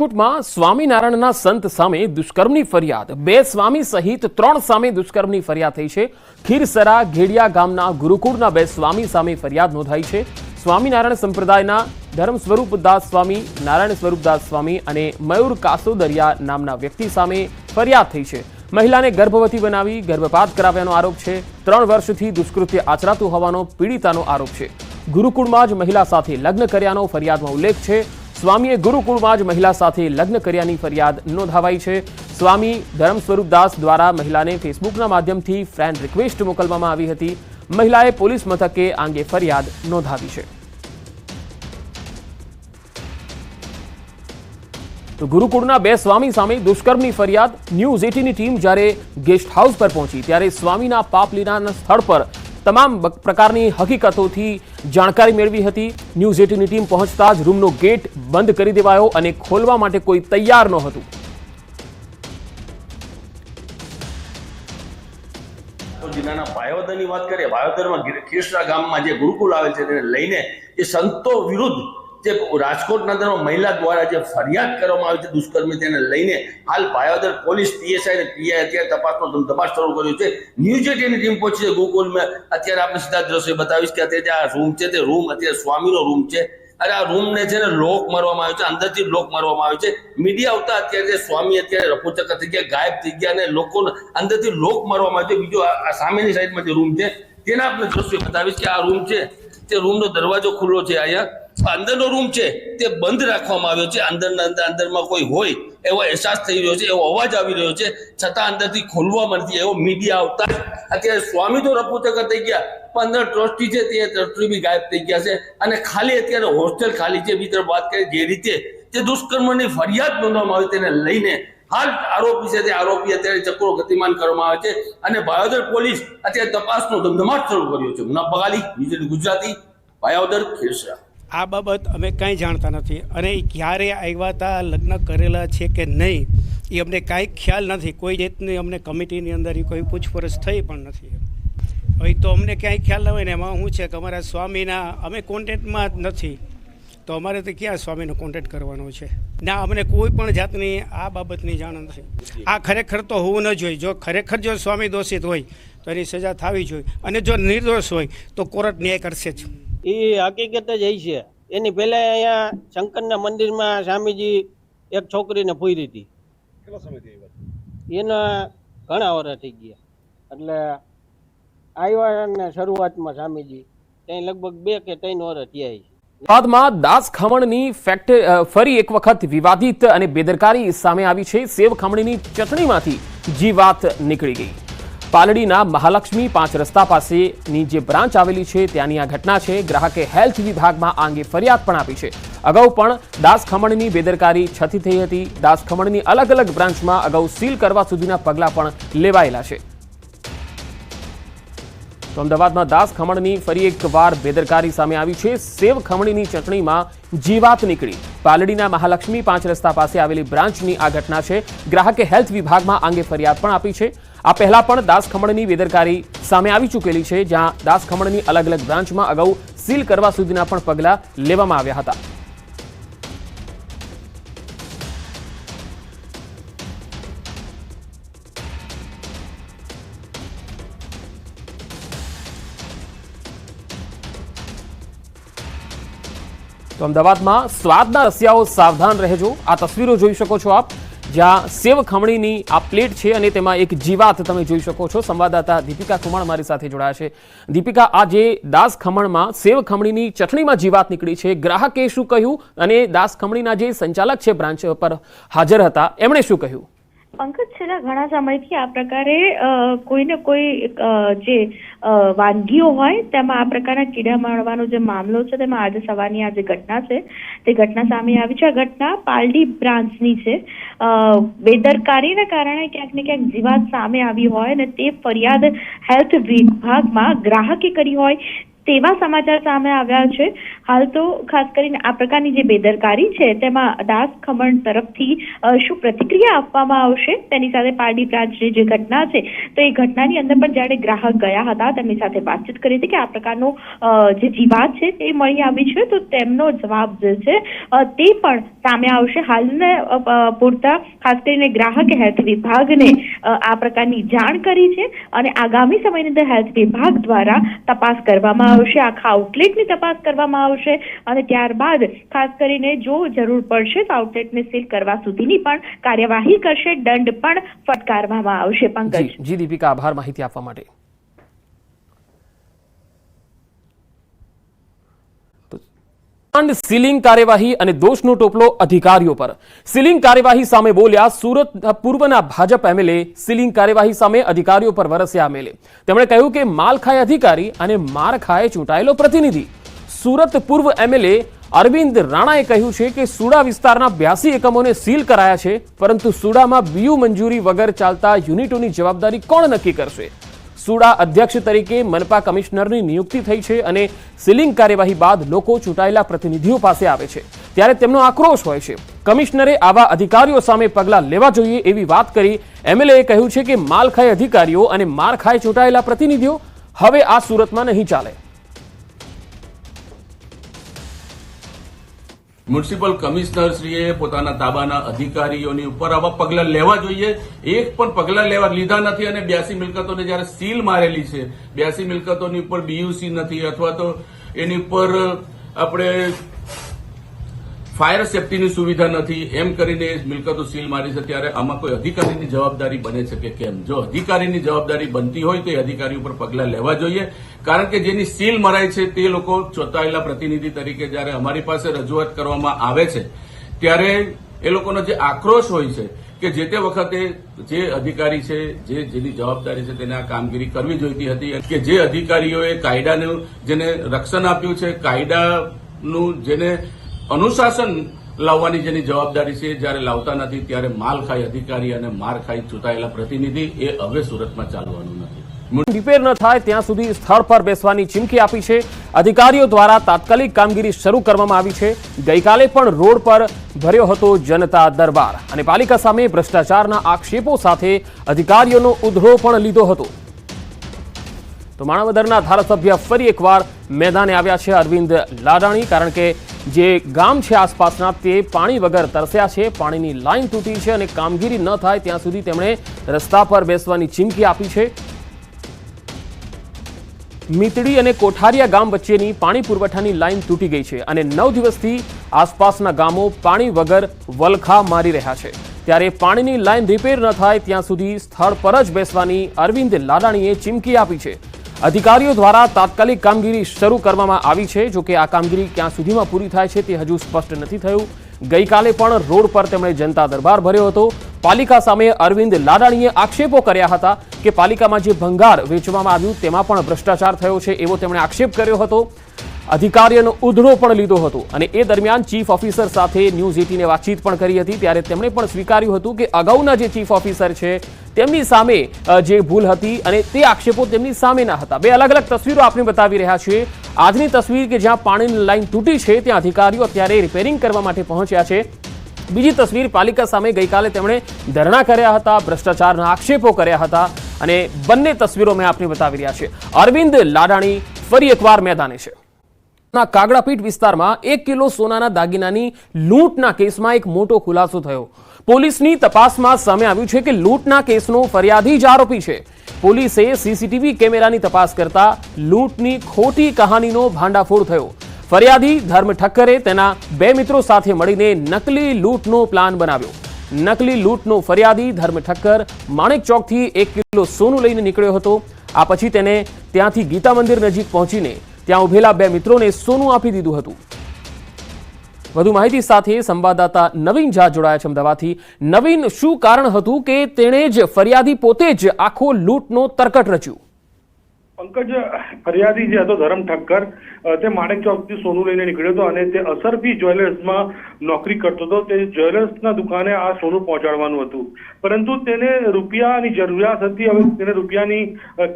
રાજકોટમાં સ્વામિનારાયણના સંત સામે દુષ્કર્મની ફરિયાદ. બે સ્વામી સહિત ત્રણ સામે દુષ્કર્મની ફરિયાદ થઈ છે. ખીરસરા ઘેડિયા ગામના ગુરુકુળના બે સ્વામી સામે ફરિયાદ નોંધાઈ છે. સ્વામિનારાયણ સંપ્રદાયના ધર્મ સ્વરૂપદાસ સ્વામી નારાયણ સ્વરૂપદાસ સ્વામી અને મયુર કાસોદરિયા નામના વ્યક્તિ સામે ફરિયાદ થઈ છે. મહિલાને ગર્ભવતી બનાવી ગર્ભપાત કરાવ્યાનો આરોપ છે. ત્રણ વર્ષથી દુષ્કૃત્ય આચરાતું હોવાનો પીડિતાનો આરોપ છે. ગુરુકુળમાં જ મહિલા સાથે લગ્ન કર્યાનો ફરિયાદમાં ઉલ્લેખ છે. સ્વામીએ ગુરુકુળમાં જ મહિલા સાથે લગ્ન કર્યાની ફરિયાદ નોંધાવાઈ છે. સ્વામી ધરમ સ્વરૂપદાસ દ્વારા મહિલાને ફેસબુકના માધ્યમથી ફ્રેન્ડ રિક્વેસ્ટ મોકલવામાં આવી હતી. મહિલાએ પોલીસ મથકે આ અંગે ફરિયાદ નોંધાવી છે. તો ગુરુકુળના બે સ્વામી સામે દુષ્કર્મની ફરિયાદ. ન્યૂઝ એટીની ટીમ જ્યારે ગેસ્ટ હાઉસ પર પહોંચી, ત્યારે સ્વામીના પાપલીના સ્થળ પર તમામ પ્રકારની હકીકતોથી જાણકારી મેળવી હતી. ન્યૂઝ એટીની ટીમ પહોંચતા જ રૂમનો ગેટ બંધ કરી દેવાયો અને ખોલવા માટે કોઈ તૈયાર નહોતું. જિલ્લાના ભાયોદરની વાત કરીએ ભાયોદરમાં ગીર- ગામમાં જે ગુરુકુલ આવેલ છે તેને લઈને એ સંતો વિરુદ્ધ જે રાજકોટના અંદરમાં મહિલા દ્વારા જે ફરિયાદ કરવામાં આવી છે દુષ્કર્મી તેને લઈને હાલ ભાયોદર પોલીસ, પીએસઆઈ અને પીઆઈ અત્યારે તપાસનો તપાસ શરૂ કર્યો છે. ન્યૂઝ એટીની ટીમ પહોંચી છે ગુરુકુળમાં અત્યારે આપણે સીધા દ્રશ્ય બતાવીશ કે અત્યારે આ રૂમ છે, તે રૂમ અત્યારે સ્વામીનો રૂમ છે. અરે આ રૂમને છે ને લોક મારવામાં આવ્યો છે, અંદરથી લોક મારવામાં આવ્યો છે. મીડિયા આવતા અત્યારે સ્વામી અત્યારે રફુચક થઈ ગયા, ગાયબ થઈ ગયા અને લોકો અંદરથી લોક મારવામાં આવ્યો છે. બીજો આ સામેની સાઈડમાં જે રૂમ છે, તેના આપણે દ્રશ્યો બતાવીશ કે આ રૂમ છે, તે રૂમનો દરવાજો ખુલ્લો છે અહીંયા. અંદરનો રૂમ છે, તે બંધ રાખવામાં આવ્યો છે. અંદરના અંદર, અંદરમાં કોઈ હોય એવો અહેસાસ થઈ રહ્યો છે, એવો અવાજ આવી રહ્યો છે. છતાં અંદરથી ખોલવામાં નથી એવો મીડિયા આવતા અત્યારે સ્વામી તો રપુચકર થઈ ગયા પણ અંદર ટ્રસ્ટી છે તે ટ્રસ્ટી બી ગાયબ થઈ ગયા છે. અને ખાલી અત્યારે હોસ્ટેલ ખાલી છે બીજી વાત કરીએ જે રીતે તે દુષ્કર્મની ફરિયાદ નોંધવામાં આવી તેને લઈને હાલ આરોપી છે તે આરોપી અત્યારે ચક્રો ગતિમાન કરવામાં આવે છે. અને ભાયોદર પોલીસ અત્યારે તપાસનો ધમધમાટ શરૂ કર્યો છે. મુનાફ બગાલી ન્યૂઝ ગુજરાતી, ભાયોદર ખીરસરા. આ બાબત અમે કાંઈ જાણતા નથી. અને એ ક્યારે આવ્યા હતા લગ્ન કરેલા છે કે નહીં એ અમને કાંઈ ખ્યાલ નથી. કોઈ રીતની અમને કમિટીની અંદર એ કોઈ પૂછપરછ થઈ પણ નથી. હવે તો અમને ક્યાંય ખ્યાલ ન હોય ને એમાં શું છે કે અમારા સ્વામીના, અમે કોન્ટેક્ટમાં જ નથી. તો અમારે તો ક્યાં સ્વામીનો કોન્ટેક્ટ કરવાનો છે? ના, અમને કોઈ પણ જાતની આ બાબતની જાણ નથી. આ ખરેખર તો હોવું ન જોઈએ. જો ખરેખર જો સ્વામી દોષિત હોય, તો એની સજા થવી જોઈએ. અને જો નિર્દોષ હોય, તો કોર્ટ ન્યાય કરશે જ. એ હકીકત જ એ છે. એની પહેલા અહીંયા શંકરના મંદિરમાં સ્વામીજી એક છોકરીને પૂરી હતી. એના ઘણા વર્ષ થઈ ગયા. એટલે આવ્યા ને શરૂઆતમાં સ્વામીજી ત્યાં લગભગ બે કે ત્રણ વર્ષ થયા છે. બાદમાં દાસ ખમણની ફેક્ટરી ફરી એક વખત વિવાદિત અને બેદરકારી સામે આવી છે. સેવ ખમણીની ચટણીમાંથી જીવાત નીકળી ગઈ. પાલડીના મહાલક્ષ્મી પાંચ રસ્તા પાસેની જે બ્રાન્ચ આવેલી છે, ત્યાંની આ ઘટના છે. ગ્રાહકે હેલ્થ વિભાગમાં આ અંગે ફરિયાદ પણ આપી છે. અગાઉ પણ દાસ ખમણની બેદરકારી છતી થઈ હતી. દાસ ખમણની અલગ અલગ બ્રાન્ચમાં અગાઉ સીલ કરવા સુધીના પગલાં પણ લેવાયેલા છે. તો અમદાવાદમાં દાસ ખમણની ફરી એકવાર બેદરકારી સામે આવી છે. સેવ ખમણીની ચટણીમાં જીવાત નીકળી. પાલડીના મહાલક્ષ્મી પાંચ રસ્તા પાસે આવેલી બ્રાન્ચની આ ઘટના છે. ગ્રાહકે હેલ્થ વિભાગમાં આંગે ફરિયાદ પણ આપી છે. આ પહેલા પણ દાસ બેદરકારી સામે આવી ચૂકેલી છે, જ્યાં દાસ અલગ અલગ બ્રાન્ચમાં અગાઉ સીલ કરવા સુધીના પણ પગલાં લેવામાં આવ્યા હતા. તો અમદાવાદમાં સ્વાદના રસિયાઓ સાવધાન રહેજો. આ તસવીરો જોઈ શકો છો આપ. જ્યાં સેવ ખમણીની આ પ્લેટ છે અને તેમાં એક જીવાત તમે જોઈ શકો છો. સંવાદદાતા દીપિકા કુમાર મારી સાથે જોડાયા છે. દીપિકા, આ જે દાસ ખમણમાં સેવ ખમણીની ચટણીમાં જીવાત નીકળી છે, ગ્રાહકે શું કહ્યું? અને દાસ ખમણીના જે સંચાલક છે બ્રાન્ચ પર હાજર હતા, એમણે શું કહ્યું? પંકજ છેલ્લા ઘણા સમયથી આ પ્રકારે કોઈને કોઈ જે વાનગીઓ હોય, તેમાં આ પ્રકારના કીડા મારવાનો જે મામલો છે, તેમાં આજે સવારની આ જે ઘટના છે, તે ઘટના સામે આવી છે. આ ઘટના પાલડી બ્રાન્ચની છે. બેદરકારીના કારણે ક્યાંક ને ક્યાંક જીવાત સામે આવી હોય અને તે ફરિયાદ હેલ્થ વિભાગમાં ગ્રાહકે કરી હોય તેવા સમાચાર સામે આવ્યા છે. હાલ તો ખાસ કરીને આ પ્રકારની જે બેદરકારી છે, તેમાં દાસ ખમણ તરફથી શું પ્રતિક્રિયા આપવામાં આવશે? તેની સાથે પારડી બ્રાન્ચની જે ઘટના છે, તો એ ઘટનાની અંદર પણ જ્યારે ગ્રાહક ગયા હતા, તેમની સાથે વાતચીત કરી હતી કે આ પ્રકારનો જે જીવાત છે, તે મળી આવી છે, તો તેમનો જવાબ જે છે તે પણ સામે આવશે. હાલને પૂરતા ખાસ કરીને ગ્રાહકે હેલ્થ વિભાગને આ પ્રકારની જાણ કરી છે અને આગામી સમયની અંદર હેલ્થ વિભાગ દ્વારા તપાસ કરવામાં આવશે. આખા આઉટલેટની તપાસ કરવામાં આવશે. અને ત્યારબાદ ખાસ કરીને જો જરૂર પડશે તો આઉટલેટને સીલ કરવા સુધીની પણ કાર્યવાહી કરશે દંડ પણ ફટકારવામાં આવશે પંકજ. જી દીપિકા આભાર માહિતી આપવા માટે. સીલિંગ કાર્યવાહી અને દોષનો ટોપલો અધિકારીઓ પર. સીલિંગ કાર્યવાહી સામે બોલ્યા સુરત પૂર્વના ભાજપ એમએલએ સીલિંગ કાર્યવાહી સામે અધિકારીઓ પર વરસ્યા એમએલએ તેમણે કહ્યું કે માલખાય અધિકારી અને મારખાએ ચૂંટાયેલો પ્રતિનિધિ. સુરત પૂર્વ એમએલએ અરવિંદ રાણાએ કહ્યું છે કે સુડા વિસ્તારના બ્યાસી એકમોને સીલ કરાયા છે, પરંતુ સુડામાં બીયુ મંજૂરી વગર ચાલતા યુનિટોની જવાબદારી કોણ નક્કી કરશે? સુડા અધ્યક્ષ તરીકે મનપા કમિશનરની નિયુક્તિ થઈ છે અને સીલિંગ કાર્યવાહી બાદ લોકો ચૂંટાયેલા પ્રતિનિધિઓ પાસે આવે છે. ત્યારે તેમનો આક્રોશ હોય છે. કમિશનરે આવા અધિકારીઓ સામે પગલાં લેવા જોઈએ એવી વાત કરી એમએલએ કહ્યું છે કે માલખાય અધિકારીઓ અને મારખાય ચૂંટાયેલા પ્રતિનિધિઓ હવે આ સુરતમાં નહીં ચાલે. મ્યુનિસિપલ કમિશનરશ્રીએ પોતાના તાબાના અધિકારીઓની ઉપર આવા પગલાં લેવા જોઈએ. એક પણ પગલાં લેવા લીધા નથી અને બ્યાસી મિલકતોને જ્યારે સીલ મારેલી છે, બ્યાસી મિલકતોની ઉપર બીયુસી નથી અથવા તો એની ઉપર આપણે ફાયર સેફટીની સુવિધા નથી, એમ કરીને મિલકતો સીલ મારી છે, ત્યારે આમાં કોઈ અધિકારીની જવાબદારી બને છે કે કેમ? જો અધિકારીની જવાબદારી બનતી હોય તો એ અધિકારી ઉપર પગલાં લેવા જોઈએ. કારણ કે જેની સીલ મરાય છે તે લોકો ચોંટાયેલા પ્રતિનિધિ તરીકે જ્યારે અમારી પાસે રજૂઆત કરવામાં આવે છે, ત્યારે એ લોકોનો જે આક્રોશ હોય છે કે જે તે વખતે જે અધિકારી છે, જે જેની જવાબદારી છે તેને આ કામગીરી કરવી જોઈતી હતી કે જે અધિકારીઓએ કાયદાનું જેને રક્ષણ આપ્યું છે, કાયદાનું જેને અનુશાસન લાવવાની જેની જવાબદારી છે જ્યારે લાવતા નથી, ત્યારે માલ ખાઈ અધિકારી અને માર ખાઈ ચૂંટાયેલા પ્રતિનિધિ એ હવે સુરતમાં ચાલવાનું રિપેર ન થાય, ત્યાં સુધી સ્થળ પર બેસવાની ચીમકી આપી છે. અધિકારીઓ દ્વારા તાત્કાલિક કામગીરી શરૂ કરવામાં આવી છે. ગઈકાલે પણ રોડ પર ભર્યો હતો જનતા દરબાર અને પાલિકા સામે ભ્રષ્ટાચારના આક્ષેપો સાથે અધિકારીઓનો ઉધરો પણ લીધો હતો. તો માણાવદરના ધારાસભ્ય ફરી એકવાર મેદાને આવ્યા છે અરવિંદ લાડાણી, કારણ કે જે ગામ છે આસપાસના તે પાણી વગર તરસ્યા છે. પાણીની લાઈન તૂટી છે અને કામગીરી ન થાય, ત્યાં સુધી તેમણે રસ્તા પર બેસવાની ચીમકી આપી છે. મીતડી અને કોઠારિયા ગામ વચ્ચેની પાણી પુરવઠાની લાઈન તૂટી ગઈ છે અને નવ દિવસથી આસપાસના ગામો પાણી વગર વલખા મારી રહ્યા છે. ત્યારે પાણીની લાઇન રિપેર ન થાય ત્યાં સુધી સ્થળ પર જ બેસવાની અરવિંદ લાડાણીએ ચીમકી આપી છે. અધિકારીઓ દ્વારા તાત્કાલિક કામગીરી શરૂ કરવામાં આવી છે. જોકે આ કામગીરી ક્યાં સુધીમાં પૂરી થાય છે તે હજુ સ્પષ્ટ નથી થયું. ગઈકાલે પણ રોડ પર તેમણે જનતા દરબાર ભર્યો હતો. પાલિકા સામે અરવિંદ લાડાણીએ આક્ષેપો કર્યા હતા કે પાલિકામાં જે ભંગાર વેચવામાં આવ્યું તેમાં પણ ભ્રષ્ટાચાર થયો છે એવો તેમણે આક્ષેપ કર્યો હતો. અધિકારીઓનો ઉધડો પણ લીધો હતો અને એ દરમિયાન ચીફ ઓફિસર સાથે ન્યૂઝ એટીને વાતચીત પણ કરી હતી. ત્યારે તેમણે પણ સ્વીકાર્યું હતું કે અગાઉના જે ચીફ ઓફિસર છે તેમની સામે જે ભૂલ હતી અને તે આક્ષેપો તેમની સામેના હતા. બે અલગ અલગ તસવીરો આપણે બતાવી રહ્યા છીએ. આજની તસવીર કે જ્યાં પાણીની લાઈન તૂટી છે, ત્યાં અધિકારીઓ અત્યારે રિપેરિંગ કરવા માટે પહોંચ્યા છે. બીજી તસવીર પાલિકા સામે ગઈકાલે તેમણે ધરણા કર્યા હતા, ભ્રષ્ટાચારના આક્ષેપો કર્યા હતા અને બંને તસવીરો મેં આપને બતાવી રહ્યા છે અરવિંદ લાડાણી ફરી એકવાર મેદાને છે. ના, કાગડાપીઠ વિસ્તારમાં એક કિલો સોનાના દાગીનાની લૂંટના કેસમાં એક મોટો ખુલાસો થયો. પોલીસની તપાસમાં સામે આવ્યું છે કે લૂંટના કેસનો ફરિયાદી જ આરોપી છે. પોલીસે સીસીટીવી કેમેરાની તપાસ કરતા લૂંટની ખોટી કહાનીનો ભાંડાફોડ થયો. ફરિયાદી ધર્મ ઠક્કરે તેના બે મિત્રો સાથે મળીને નકલી લૂંટનો પ્લાન બનાવ્યો. નકલી લૂંટનો ફરિયાદી ધર્મ ઠક્કર માણેક ચોકથી એક કિલો સોનું લઈને નીકળ્યો હતો. આ પછી તેને ત્યાંથી ગીતા મંદિર નજીક પહોંચીને ત્યાં ઉભેલા બે મિત્રોને સોનું આપી દીધું હતું. વધુ માહિતી સાથે સંવાદદાતા નવીન ઝા જોડાયા છે અમદાવાદથી. નવીન, શું કારણ હતું કે તેણે જ ફરિયાદી પોતે જ આખો લૂંટનો તરકટ રચ્યું? પંકજ, ફરિયાદી જે હતો ધરમ ઠક્કર. તે માણેક ચોકથી સોનું લઈને નીકળ્યો હતો અને તે અસરફી જ્વેલર્સમાં નોકરી કરતો હતો. તે જ્વેલર્સના દુકાને આ સોનું પહોંચાડવાનું હતું. પરંતુ તેને રૂપિયાની જરૂરિયાત હતી. હવે તેને રૂપિયાની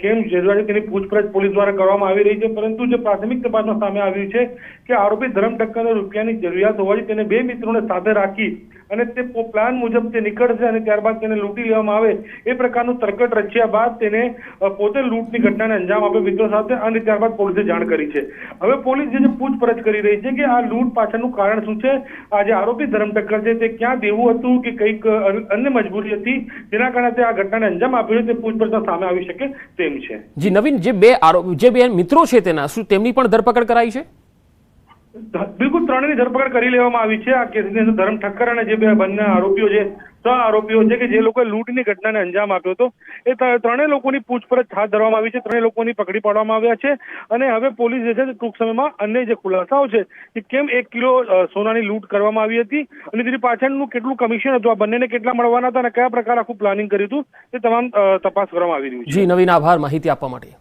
કેમ જરૂરિયાત તેની પૂછપરછ પોલીસ દ્વારા કરવામાં આવી રહી છે. પરંતુ જે પ્રાથમિક તપાસમાં સામે આવ્યું છે કે આરોપી ધરમ ઠક્કરને રૂપિયાની જરૂરિયાત હોવાથી તેને બે મિત્રોને સાથે રાખી અને તે પ્લાન મુજબ તે નીકળશે અને ત્યારબાદ તેને લૂંટી લેવામાં આવે. એ પ્રકારનું તરકટ રચ્યા બાદ તેને પોતે લૂંટની ઘટનાને અંજામ આપ્યો મિત્રો સાથે અને ત્યારબાદ પોલીસે જાણ કરી છે. હવે પોલીસ જે પૂછપરછ કરી રહી છે કે આ લૂંટ પાછળનું કારણ શું છે? આ જે આરોપી ધરમ ઠક્કર છે. તે ક્યાં દેવું હતું કે કંઈક અન્ય મજબૂરી હતી? જેના કારણે તે આ ઘટનાને અંજામ આપ્યો છે. તે પૂછપરછમાં સામે આવી શકે તેમ છે. જી, નવીન, જે બે આરોપી જે બે મિત્રો છે તેના, શું તેમની પણ ધરપકડ કરાઈ છે? બિલકુલ ત્રણની ધરપકડ કરી લેવામાં આવી છે. આ કેસની અંદર ધરમ ઠક્કર અને જે બે બંને આરોપીઓ છે ત્રણ આરોપીઓ છે કે જે લોકોએ લૂંટની ઘટનાને અંજામ આપ્યો હતો, એ ત્રણેય લોકોની પૂછપરછ હાથ ધરવામાં આવી છે. ત્રણેય લોકોની પકડી પાડવામાં આવ્યા છે અને હવે પોલીસ જે છે ટૂંક સમયમાં અન્ય જે ખુલાસાઓ છે, કે કેમ એક કિલો સોનાની લૂંટ કરવામાં આવી હતી અને તેની પાછળનું કેટલું કમિશન હતું, આ બંનેને કેટલા મળવાના હતા અને કયા પ્રકાર આખું પ્લાનિંગ કર્યું હતું, તે તમામ તપાસ કરવામાં આવી રહ્યું છે. નવીન આભાર માહિતી આપવા માટે.